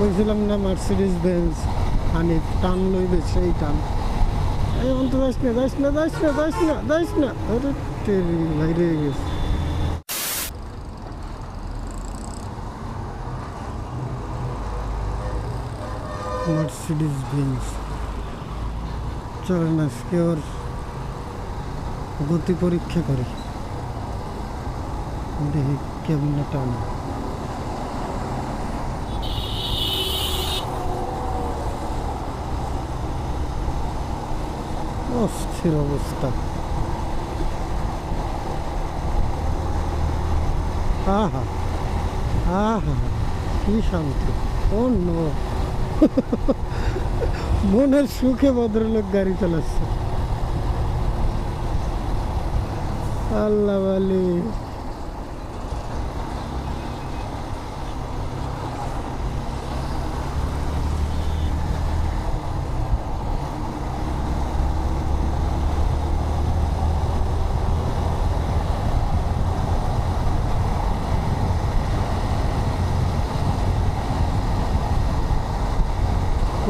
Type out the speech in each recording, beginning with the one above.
কইছিলাম না Mercedes Benz Hanif টান লইবে সেই টান। এই অন্ত যাস না যাস না যাস না যাস না যাস না। আরে টেরি বাইরে গেছে। মার্সিডিজ বেঞ্জ চলেন আজকে ওর গতি পরীক্ষা করি। দেখি কেমনে টান। অস্থির অবস্থা। কি শান্তি মনের সুখে ভদ্রলোক গাড়ি চালাচ্ছে। আল্লাহ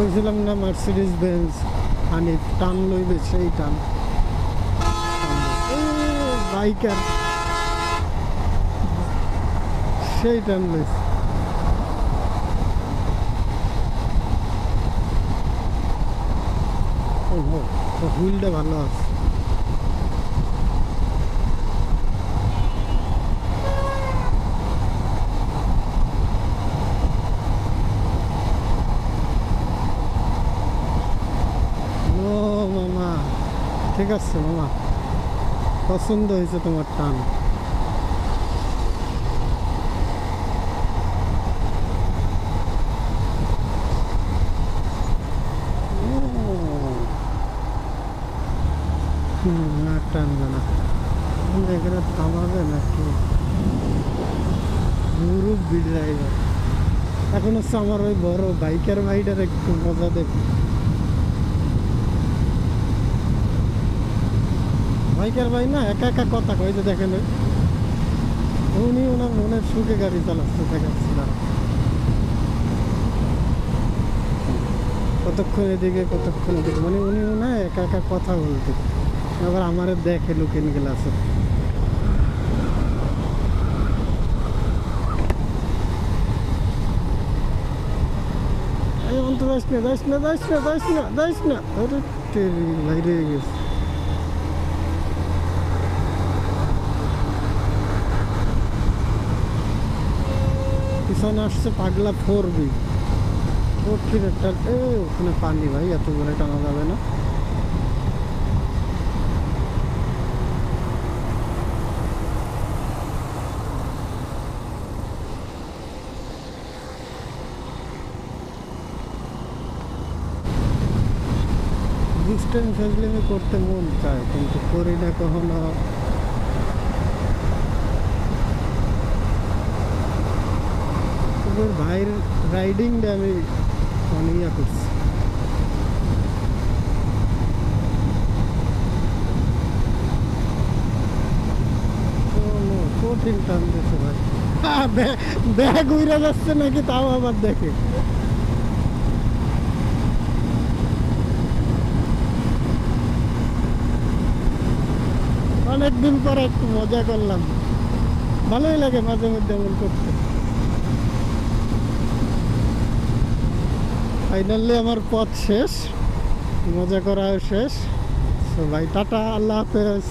কইছিলাম না মার্সিডিজ বেঞ্জ আনি টান লইবে সেই টান। বাইকার, সেই টান লইছে হুইলটা ভালো আছে ও মামা ঠিক আছে, মামা। পছন্দ হয়েছে তোমার টান। না টানবে না। এখানে থামাবে নাকি? মুরুব বিড়াইবে এখন হচ্ছে আমার ওই বড় বাইকের ভাইটার একটু মজা দেখি। বাইকের ভাই না একা একা কথা কই যে দেখেন। উনি ওনার মনের সুখে গাড়ি চালাচ্ছে, দেখাচ্ছি দাঁড়া। কতক্ষণ এদিকে কতক্ষণ এদিকে মানে উনি হয় একা একা কথা বলতে আবার আমারে দেখে লুকিন গ্লাসে যাস না যাস না যাস না যাস না যাস না গেছে পিছনে আসছে, পাগলা ফোর বি এ, ওখানে পানি ভাই, এত করে টানা যাবে না। ডিস্টেন্স করতে মন চায়, কিন্তু করি না কখনো। ওর ভাইয়ের রাইডিংটা আমি অনেক ইয়া করছি। কঠিন টান দিয়েছে ভাই ব্যাগ- যাচ্ছে নাকি তাও আবার দেখে। অনেকদিন পরে একটু মজা করলাম। ভালোই লাগে মাঝে মধ্যে এমন করতে। ফাইনালি আমার পথ শেষ। মজা করা শেষ। সবাই টাটা আল্লাহ হাফেজ।